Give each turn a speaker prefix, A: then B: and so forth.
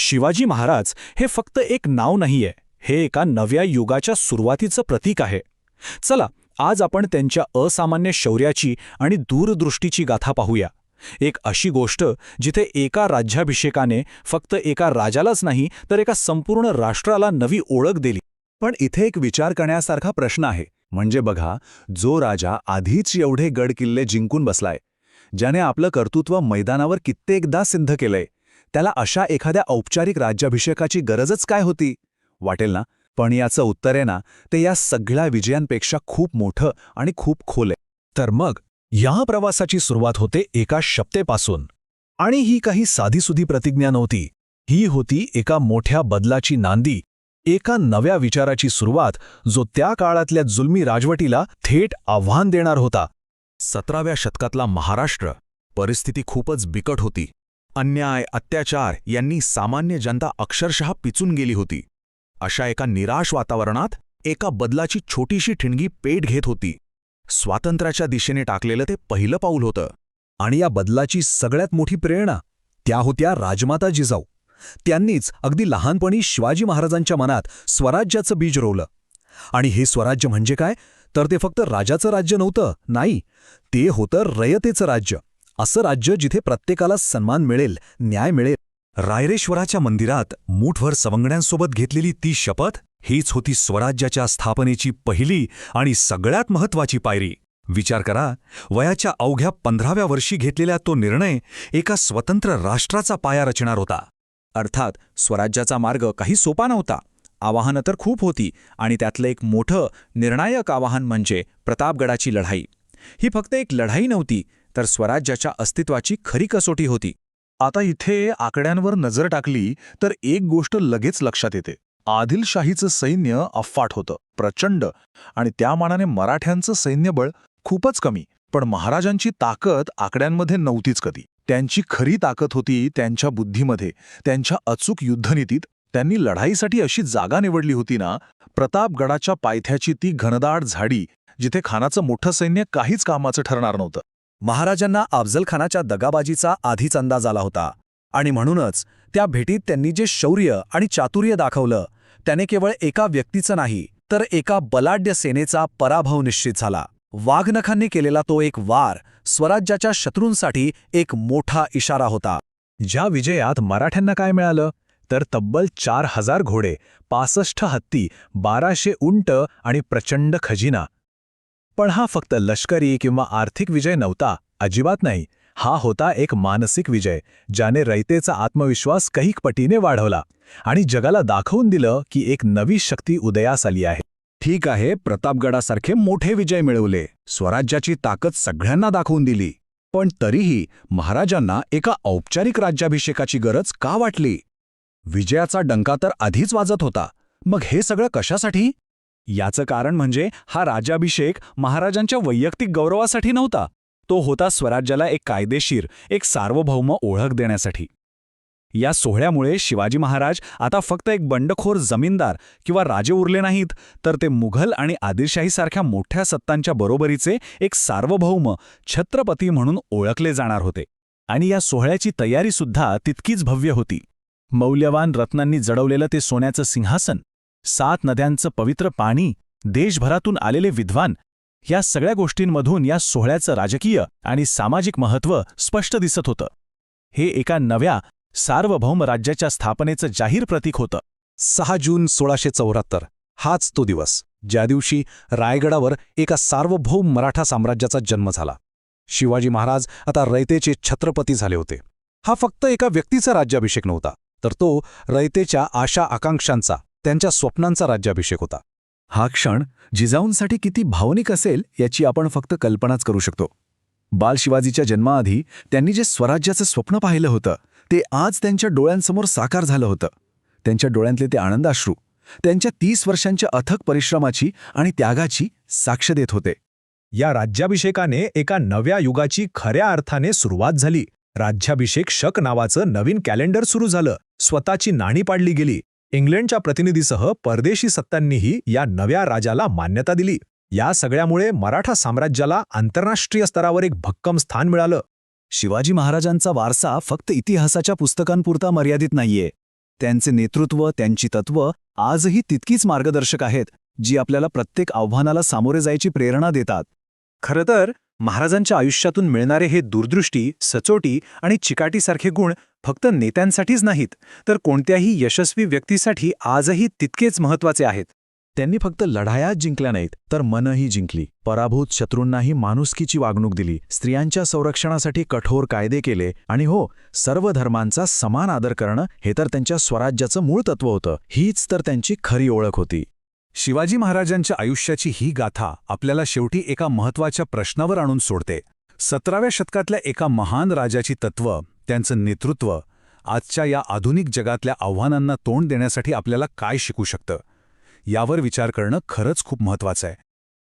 A: शिवाजी महाराज हे फक्त एक नाव नाहीये हे एका नव्या युगाच्या सुरुवातीचं प्रतीक आहे. चला आज आपण त्यांच्या असामान्य शौर्याची आणि दूरदृष्टीची गाथा पाहूया. एक अशी गोष्ट जिथे एका राज्याभिषेकाने फक्त एका राजालाच नाही तर एका संपूर्ण राष्ट्राला नवी ओळख दिली.
B: पण इथे एक विचार करण्यासारखा प्रश्न आहे. म्हणजे बघा जो राजा आधीच एवढे गड किल्ले जिंकून बसलाय ज्याने आपलं कर्तृत्व मैदानावर कित्येकदा सिद्ध केलंय. त्याला अशा एखाद्या औपचारिक राज्याभिषेकाची गरजच काय होती? वाटेल ना? पण याचं उत्तर आहे ना ते या सगळ्या विजयांपेक्षा खूप मोठं आणि खूप खोल आहे.
A: तर मग या प्रवासाची सुरुवात होते एका शप्तेपासून आणि ही काही साधीसुधी प्रतिज्ञा नव्हती. ही होती एका मोठ्या बदलाची नांदी. एका नव्या विचाराची सुरुवात जो त्या काळातल्या जुलमी राजवटीला थेट आव्हान देणार होता.
C: सतराव्या शतकातला महाराष्ट्र. परिस्थिती खूपच बिकट होती. अन्याय अत्याचार यांनी सामान्य जनता अक्षरशः पिचून गेली होती. अशा एका निराश वातावरणात एका बदलाची छोटीशी ठिणगी पेट घेत होती. स्वातंत्र्याच्या दिशेने टाकलेलं ते पहिलं पाऊल होतं.
B: आणि या बदलाची सगळ्यात मोठी प्रेरणा त्या होत्या राजमाता जिजाऊ त्यांनीच अगदी लहानपणी शिवाजी महाराजांच्या मनात स्वराज्याचं बीज रोवलं. आणि हे स्वराज्य म्हणजे काय? तर ते फक्त राजाचं राज्य नव्हतं नाही ते होतं रयतेचं राज्य. असं राज्य जिथे प्रत्येकाला सन्मान मिळेल न्याय मिळेल. रायरेश्वराच्या मंदिरात मूठभर सवंगड्यांसोबत घेतलेली ती शपथ हीच होती स्वराज्याच्या स्थापनेची पहिली आणि सगळ्यात महत्वाची पायरी. विचार करा वयाच्या अवघ्या पंधराव्या वर्षी घेतलेला तो निर्णय एका स्वतंत्र राष्ट्राचा पाया रचणार होता.
A: अर्थात स्वराज्याचा मार्ग काही सोपा नव्हता. आवाहनं तर खूप होती आणि त्यातलं एक मोठं निर्णायक आवाहन म्हणजे प्रतापगडाची लढाई. ही फक्त एक लढाई नव्हती तर स्वराज्याच्या अस्तित्वाची खरी कसोटी होती.
D: आता इथे आकड्यांवर नजर टाकली तर एक गोष्ट लगेच लक्षात येते. आदिलशाहीचं सैन्य अफाट होतं प्रचंड आणि त्या मानाने मराठ्यांचं सैन्यबळ खूपच कमी पण महाराजांची ताकद आकड्यांमध्ये नव्हतीच कधी. त्यांची खरी ताकद होती त्यांच्या बुद्धीमध्ये त्यांच्या अचूक युद्धनीतीत. त्यांनी लढाईसाठी अशी जागा निवडली होती ना प्रतापगडाच्या पायथ्याची ती घनदाट झाडी जिथे खानाचं मोठं सैन्य काहीच कामाचं ठरणार नव्हतं.
B: महाराजांना अफजलखानाच्या दगाबाजीचा आधीच अंदाज आला होता. आणि म्हणूनच त्या भेटीत त्यांनी जे शौर्य आणि चातुर्य दाखवलं त्याने केवळ एका व्यक्तीचं नाही तर एका बलाढ्य सेनेचा पराभव निश्चित झाला. वाघनखांनी केलेला तो एक वार स्वराज्याच्या शत्रूंसाठी एक मोठा इशारा होता. ज्या विजयात मराठ्यांना काय मिळालं? तर तब्बल चार हजार घोडे पासष्ट हत्ती बाराशे उंट आणि प्रचंड खजिना. पण हा फक्त लष्करी किंवा आर्थिक विजय नव्हता अजिबात नाही. हा होता एक मानसिक विजय ज्याने रयतेचा आत्मविश्वास कैक पटीने वाढवला आणि जगाला दाखवून दिलं की एक नवी शक्ती उदयास आली आहे. ठीक आहे प्रतापगडासारखे मोठे विजय मिळवले स्वराज्याची ताकद सगळ्यांना दाखवून दिली. पण तरीही महाराजांना एका औपचारिक राज्याभिषेकाची गरज का वाटली? विजयाचा डंका तर आधीच वाजत होता. मग हे सगळं कशासाठी? याचं कारण म्हणजे हा राजाभिषेक महाराजांच्या वैयक्तिक गौरवासाठी नव्हता. तो होता स्वराज्याला एक कायदेशीर एक सार्वभौम ओळख देण्यासाठी. या सोहळ्यामुळे शिवाजी महाराज आता फक्त एक बंडखोर जमीनदार किंवा राजे उरले नाहीत तर ते मुघल आणि आदिलशाहीसारख्या मोठ्या सत्तांच्या बरोबरीचे एक सार्वभौम छत्रपती म्हणून ओळखले जाणार होते. आणि या सोहळ्याची तयारीसुद्धा तितकीच भव्य होती. मौल्यवान रत्नांनी जडवलेलं ते सोन्याचं सिंहासन सात नद्यांचं पवित्र पाणी देशभरातून आलेले विद्वान या सगळ्या गोष्टींमधून या सोहळ्याचं राजकीय आणि सामाजिक महत्त्व स्पष्ट दिसत होतं. हे एका नव्या सार्वभौम राज्याच्या स्थापनेचं जाहीर प्रतीक होतं. सहा जून सोळाशे चौऱ्याहत्तर हाच तो दिवस ज्या दिवशी रायगडावर एका सार्वभौम मराठा साम्राज्याचा जन्म झाला. शिवाजी महाराज आता रयतेचे छत्रपती झाले होते. हा फक्त एका व्यक्तीचा राज्याभिषेक नव्हता तर तो रयतेच्या आशा आकांक्षांचा त्यांच्या स्वप्नांचा राज्याभिषेक होता. हा क्षण जिजाऊंसाठी किती भावनिक असेल याची आपण फक्त कल्पनाच करू शकतो. बाल शिवाजीच्या जन्माआधी त्यांनी जे स्वराज्याचं स्वप्न पाहिलं होतं ते आज त्यांच्या डोळ्यांसमोर साकार झालं होतं. त्यांच्या डोळ्यांतले ते आनंदाश्रू त्यांच्या तीस वर्षांच्या अथक परिश्रमाची आणि त्यागाची साक्ष देत होते. या राज्याभिषेकाने एका नव्या युगाची खऱ्या अर्थाने सुरुवात झाली. राज्याभिषेक शक नावाचं नवीन कॅलेंडर सुरू झालं. स्वतःची नाणी पाडली गेली. इंग्लंडच्या प्रतिनिधीसह परदेशी सत्तांनीही या नव्या राजाला मान्यता दिली. या सगळ्यामुळे मराठा साम्राज्याला आंतरराष्ट्रीय स्तरावर एक भक्कम स्थान मिळालं. शिवाजी महाराजांचा वारसा फक्त इतिहासाच्या पुस्तकांपुरता मर्यादित नाहीये. त्यांचे नेतृत्व त्यांची तत्त्व आजही तितकीच मार्गदर्शक आहेत जी आपल्याला प्रत्येक आव्हानाला सामोरे जायची प्रेरणा देतात. खरं तर महाराजांच्या आयुष्यातून मिळणारे हे दूरदृष्टी सचोटी आणि चिकाटीसारखे गुण फक्त नेत्यांसाठीच नाहीत तर कोणत्याही यशस्वी व्यक्तीसाठी आजही तितकेच महत्त्वाचे आहेत.
C: त्यांनी फक्त लढायाच जिंकल्या नाहीत तर मनही जिंकली. पराभूत शत्रूंनाही माणुसकीची वागणूक दिली स्त्रियांच्या संरक्षणासाठी कठोर कायदे केले आणि हो सर्व धर्मांचा समान आदर करणं हे तर त्यांच्या स्वराज्याचं मूळ तत्व होतं हीच तर त्यांची खरी ओळख होती.
A: शिवाजी महाराजांच्या आयुष्याची ही गाथा आपल्याला शेवटी एका महत्त्वाच्या प्रश्नावर आणून सोडते. सतराव्या शतकातल्या एका महान राजाची तत्त्व त्यांचं नेतृत्व आजच्या या आधुनिक जगातल्या आव्हानांना तोंड देण्यासाठी आपल्याला काय शिकू शकतं? यावर विचार करणं खरंच खूप महत्वाचं आहे.